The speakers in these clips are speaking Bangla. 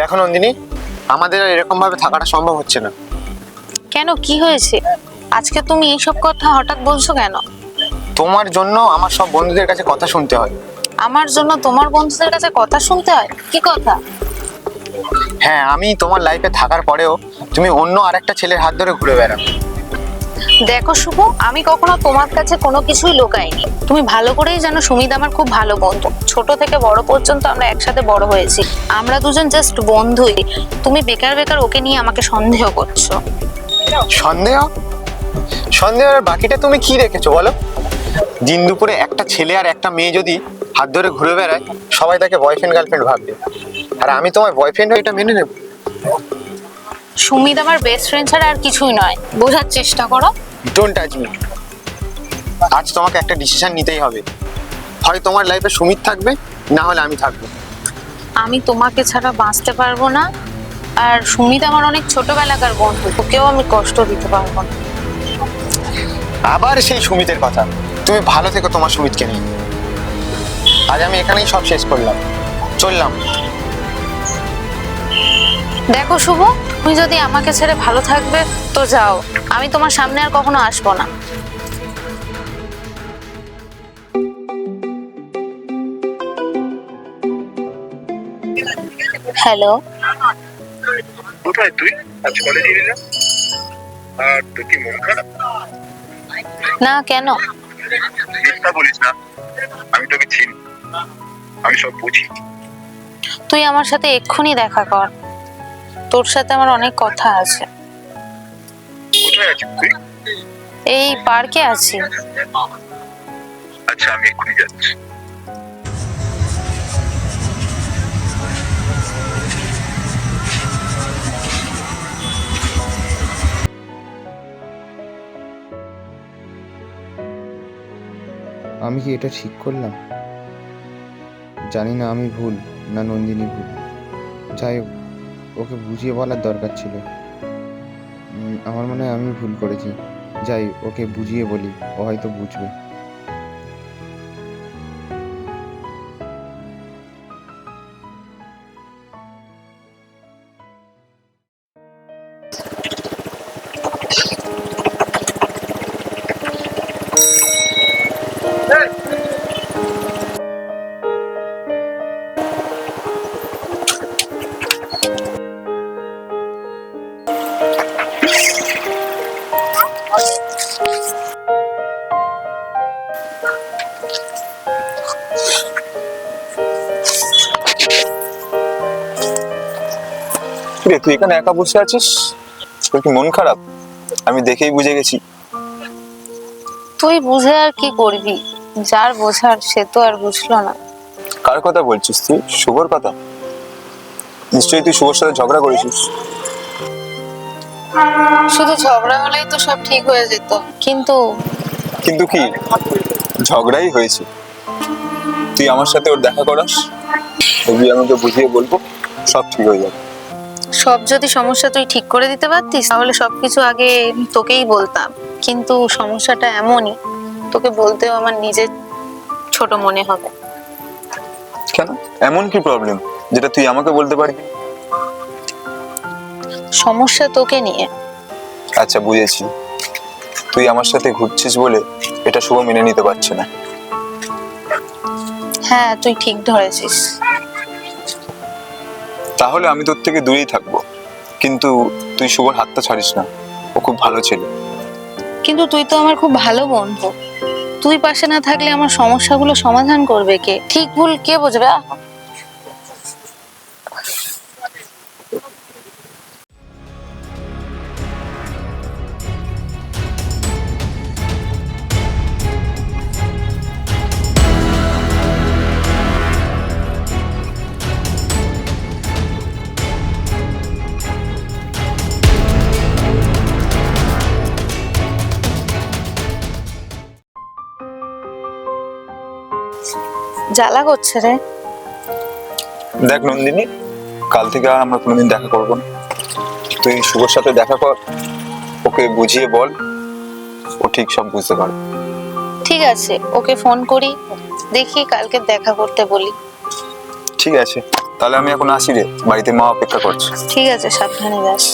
দেখো নন্দিনী আমাদের আর এরকম ভাবে থাকাটা সম্ভব হচ্ছে না। কেন? কি হয়েছে? আজকে তুমি এইসব কথা হঠাৎ বলছো কেন? তোমার জন্য আমার সব বন্ধুদের কাছে কথা শুনতে হয়। আমার জন্য তোমার বন্ধুদের কাছে কথা শুনতে হয়? কি কথা? হ্যাঁ আমি তোমার লাইফে থাকার পরেও তুমি অন্য আরেকটা ছেলের হাত ধরে ঘুরে বেড়াও। দেখো শুভ আমি কখনো তোমার কাছে কোনো কিছুই লুকাইনি। তুমি ভালো করেই জানো সুমিত আমার খুব ভালো বন্ধু। ছোট থেকে বড় পর্যন্ত আমরা একসাথে বড় হয়েছি। আমরা দুজন জাস্ট বন্ধুই। তুমি বেকার বেকার ওকে নিয়ে আমাকে সন্দেহ করছ। সন্দেহ? সন্দেহের বাকিটা তুমি কি রেখেছো বলো? দিন দুপুরে একটা ছেলে আর একটা মেয়ে যদি হাত ধরে ঘুরে বেড়ায় সবাই তাকে বয়ফ্রেন্ড গার্লফ্রেন্ড ভাববে। আর আমি তোমার বয়ফ্রেন্ড এটা মেনে নেব। সুমিত আমার বেস্ট ফ্রেন্ড ছাড়া আর কিছুই নয়। বোঝার চেষ্টা করো। ডোন্ট টাচ মি আজ তোমাকে একটা ডিসিশন নিতেই হবে। হয় তোমার লাইফে সুমিত থাকবে না হলে আমি থাকব। আমি তোমাকে ছাড়া বাঁচতে পারব না। আর সুমিত আমার অনেক ছোটবেলাকার বন্ধু ওকেও আমি কষ্ট দিতে পারব না। আবার সেই সুমিতের কথা। তুমি ভালো থেকো তোমার সুমিতকে নিয়ে। আজ আমি এখানেই সব শেষ করলাম। চললাম। দেখো শুভ তুমি যদি আমাকে ছেড়ে ভালো থাকবে তো যাও। আমি তোমার সামনে আর কখনো আসব না। হ্যালো। কোথায় তুই? আজ কলেজে এলি? না আর তুই কি মন খারাপ? না কেন? মিথ্যা বলিস না। আমি তোকে চিনি। আমি সব বুঝি। তুই আমার সাথে এক্ষুনি দেখা কর। তোর সাথে আমার অনেক কথা আছে। কোথায় আছিস তুই? এই পার্কে আছি। আচ্ছা আমি এক্ষুনি যাচ্ছি। আমি কি এটা ঠিক করলাম? জানি না আমি ভুল না নন্দিনী ভুল। যাই হোক ওকে বুঝিয়ে বলার দরকার ছিল। আমার মনে হয় আমি ভুল করেছি। যাই, ওকে বুঝিয়ে বলি, ও হয়তো বুঝবে। রে তুই এখানে একা বসে আছিস? তোর কি মন খারাপ? আমি দেখেই বুঝে গেছি। তুই বুঝে আর কি করবি? যার বোঝার সে তো আর বুঝলো না। কার কথা বলছিস তুই? শুভর কথা? নিশ্চয়ই তুই শুভর সাথে ঝগড়া করেছিস। শুধু ঝগড়া হলেই তো সব ঠিক হয়ে যেত। কিন্তু কিন্তু কি? ঝগড়াই হয়েছে। তুই আমার সাথে ওর দেখা করাস? তবু আমাকে বুঝিয়ে বলব সব ঠিক হয়ে যাবে। সব যদি সমস্যা তুই ঠিক করে দিতে পারতিস তাহলে সবকিছু আগে তোকেই বলতাম। কিন্তু সমস্যাটা এমনই তোকে বলতেও আমার নিজের ছোট মনে হবে। কেন? এমন কি প্রবলেম যেটা তুই আমাকে বলতে পারবি? সমস্যা তোকে নিয়ে। আচ্ছা বুঝেছি। তুই আমার সাথে ঘুরছিস বলে এটা শুভ মেনে নিতে পারছে না। হ্যাঁ তুই ঠিক ধরেছিস। তাহলে আমি তোর থেকে দূরেই থাকব। কিন্তু তুই শুভর হাতটা ছাড়িস না। ও খুব ভালো ছেলে। কিন্তু তুই তো আমার খুব ভালো বন্ধু। তুই পাশে না থাকলে আমার সমস্যাগুলো সমাধান করবে কে? ঠিক ভুল কে বুঝবে? জ্বালা করছে রে। দেখ নন্দিনী কাল থেকে আর আমরা কোনোদিন দেখা করব না। তুই শুভর সাথে দেখা কর ওকে বুঝিয়ে বল ও ঠিক সব বুঝতে পারবে। ঠিক আছে ওকে ফোন করি দেখি কালকে দেখা করতে বলি। ঠিক আছে তাহলে আমি এখন আসি রে বাড়িতে মা অপেক্ষা করছে। ঠিক আছে সাবধানে যাস।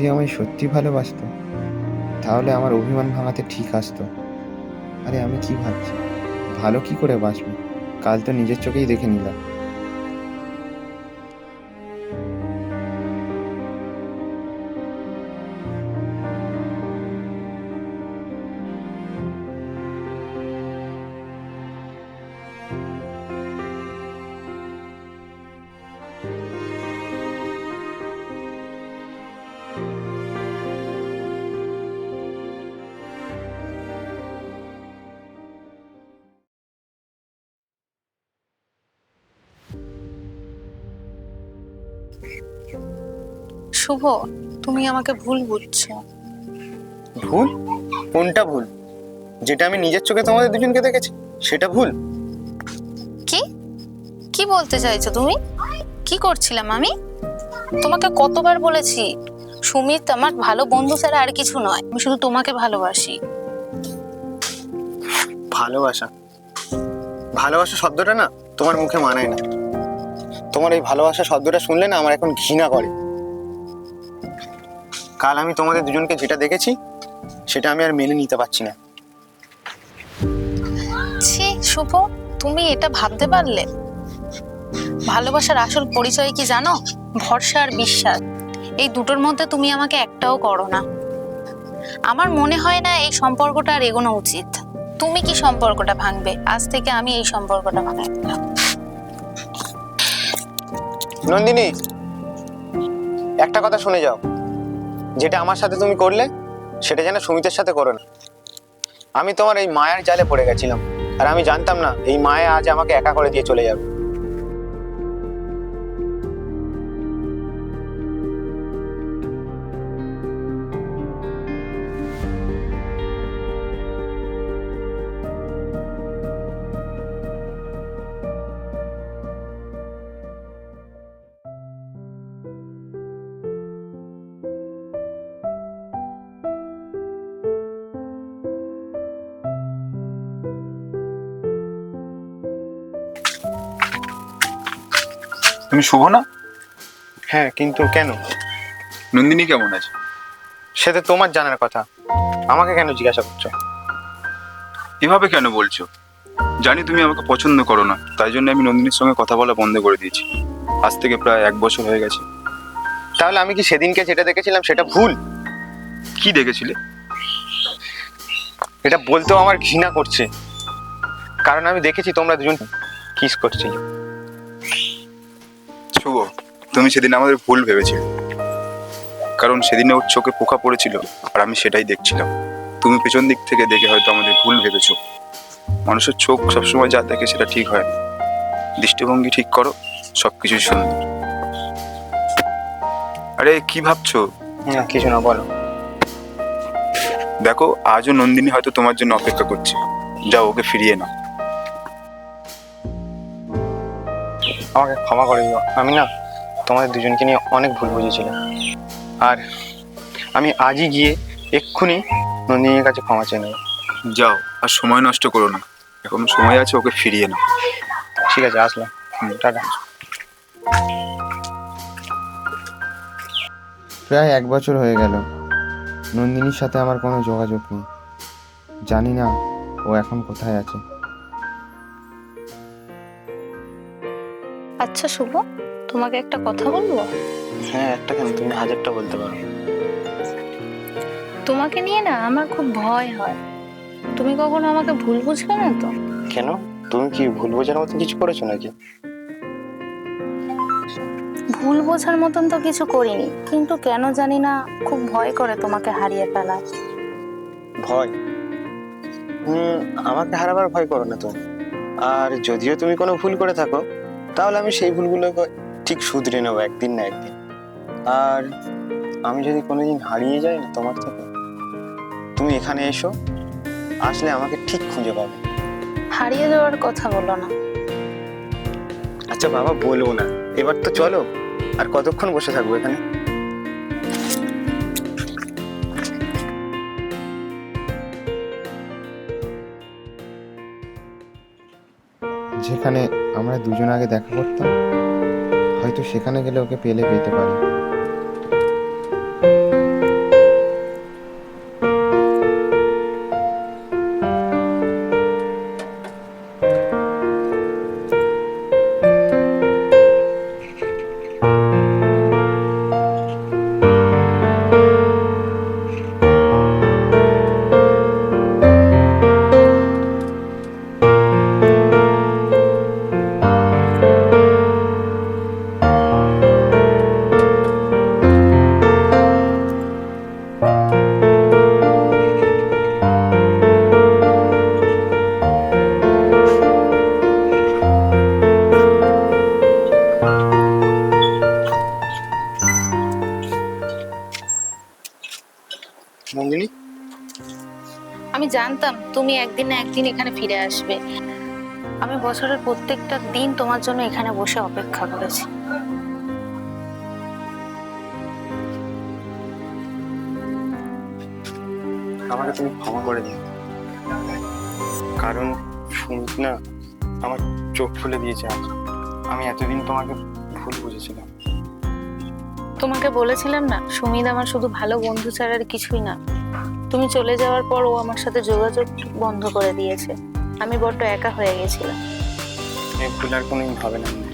যদি আমায় সত্যি ভালোবাসত, তাহলে আমার অভিমান ভাঙাতে ঠিক আসতো। আরে আমি কি ভাবছি? ভালো কি করে বাঁচবো? কাল তো নিজের চোখেই দেখে নিলাম। শুভ? তুমি আমাকে ভুল বুঝছ। ভুল? কোনটা ভুল? যেটা আমি নিজের চোখে তোমাদের দুজনকে দেখেছি সেটা ভুল? কি? কি বলতে চাইছো তুমি? কি করছিলাম আমি? তোমাকে কতবার বলেছি সুমিত আমার ভালো বন্ধু ছাড়া আর কিছু নয় আমি শুধু তোমাকে ভালোবাসি। ভালোবাসা? ভালোবাসা শব্দটা না তোমার মুখে মানায় না। তোমার এই ভালোবাসা শব্দটা শুনলে না আমার এখন ঘৃণা করে। কাল আমি তোমাদের দুজনকে যেটা দেখেছি সেটা আমি আর মেনে নিতে পারছি না। ছি শুভ তুমি এটা ভাবতে পারলে? ভালোবাসার আসল পরিচয় কি জানো? ভরসা আর বিশ্বাস। এই দুটোর মধ্যে তুমি আমাকে একটাও করো না। আমার মনে হয় না এই সম্পর্কটা আর এগোনো উচিত। তুমি কি সম্পর্কটা ভাঙবে? আজ থেকে আমি এই সম্পর্কটা ভাঙবো নন্দিনী একটা কথা শুনে যাও। যেটা আমার সাথে তুমি করলে, সেটা যেন সুমিতের সাথে করো না। আমি তোমার এই মায়ার জালে পড়ে গেছিলাম, আর আমি জানতাম না এই মায়া আজ আমাকে একা করে দিয়ে চলে যাবে। তুমি শুভ না? হ্যাঁ কিন্তু কেন? নন্দিনী কেমন আছে? সে তো তোমার জানার কথা। আমাকে কেন জিজ্ঞাসা করছ? এভাবে কেন বলছো? জানি তুমি আমাকে পছন্দ করো না তাই জন্য আমি নন্দিনীর সঙ্গে কথা বলা বন্ধ করে দিয়েছি। আজ থেকে প্রায় এক বছর হয়ে গেছে। তাহলে আমি কি সেদিনকে যেটা দেখেছিলাম সেটা ভুল? কি দেখেছিলে? এটা বলতেও আমার ঘৃণা করছে। কারণ আমি দেখেছি তোমরা দুজন কিস করছিলে। শুভ তুমি সেদিন আমাদের ভুল ভেবেছিলে। কারণ সেদিনে ওর চোখে পোকা পড়েছিল আর আমি সেটাই দেখছিলাম। তুমি পেছন দিক থেকে দেখে হয়তো আমাদের ভুল ভেবেছো। মানুষের চোখ সবসময় যা দেখে সেটা ঠিক হয় না। দৃষ্টিভঙ্গি ঠিক করো সবকিছুই সুন্দর। আরে কি ভাবছ? না কিছু না বলো। দেখো আজও নন্দিনী হয়তো তোমার জন্য অপেক্ষা করছে। যাও ওকে ফিরিয়ে নাও। আমাকে ক্ষমা করে দিও। আমি না তোমাদের দুজনকে নিয়ে অনেক ভুল বুঝেছিলাম। আর আমি আজই গিয়ে এক্ষুনি নন্দিনীর কাছে ক্ষমা চেয়ে নেব। যাও আর সময় নষ্ট করো না। এখনও সময় আছে ওকে ফিরিয়ে নাও। ঠিক আছে আসলাম। টাটা। প্রায় এক বছর হয়ে গেল। নন্দিনীর সাথে আমার কোনো যোগাযোগ নেই। জানি না ও এখন কোথায় আছে। আচ্ছা শুভ। তোমাকে একটা কথা বলব? হ্যাঁ একটা কেন? তুমি হাজারটা বলতে পারো। তোমাকে নিয়ে না আমার খুব ভয় হয়। তুমি কখনো আমাকে ভুল বুঝবে না তো? কেন? তুমি কি ভুল বোঝার মতো কিছু করেছ নাকি? ভুল বোঝার মতন তো কিছু করিনি কিন্তু কেন জানি না খুব ভয় করে তোমাকে হারিয়ে ফেলার ভয়? হুম আমাকে হারাবার ভয় করো না তুমি। আর যদিও তুমি কোনো ভুল করে থাকো তাহলে আমি সেই ভুলগুলোকে ঠিক শুধরে নেব একদিন না একদিন। আর আমি যদি কোনোদিন হারিয়ে যাই না তোমার থেকে তুমি এখানে এসো আসলে আমাকে ঠিক খুঁজে পাবে। হারিয়ে যাওয়ার কথা বলো না। আচ্ছা বাবা বলব না। এবার তো চলো আর কতক্ষণ বসে থাকব এখানে? যেখানে আমরা দুজন আগে দেখা করতাম। হয়তো সেখানে গেলে ওকে পেলে পেতে পারি। নন্দিনী? আমি জানতাম তুমি একদিন না একদিন এখানে ফিরে আসবে। আমি বছরের প্রত্যেকটা দিন তোমার জন্য এখানে বসে অপেক্ষা করেছি। আমাকে তুমি ক্ষমা করে দিও। কারণ সুমিত না আমার চোখ খুলে দিয়েছে আজ। আমি এতদিন তোমাকে ভুল বুঝেছিলাম। তোমাকে বলেছিলাম না, সুমিত আমার শুধু ভালো বন্ধু ছাড়া আর কিছুই না। তুমি চলে যাওয়ার পর ও আমার সাথে যোগাযোগ বন্ধ করে দিয়েছে। আমি বড্ড একা হয়ে গেছিলাম। ভুল আর কোনোদিন হবে না।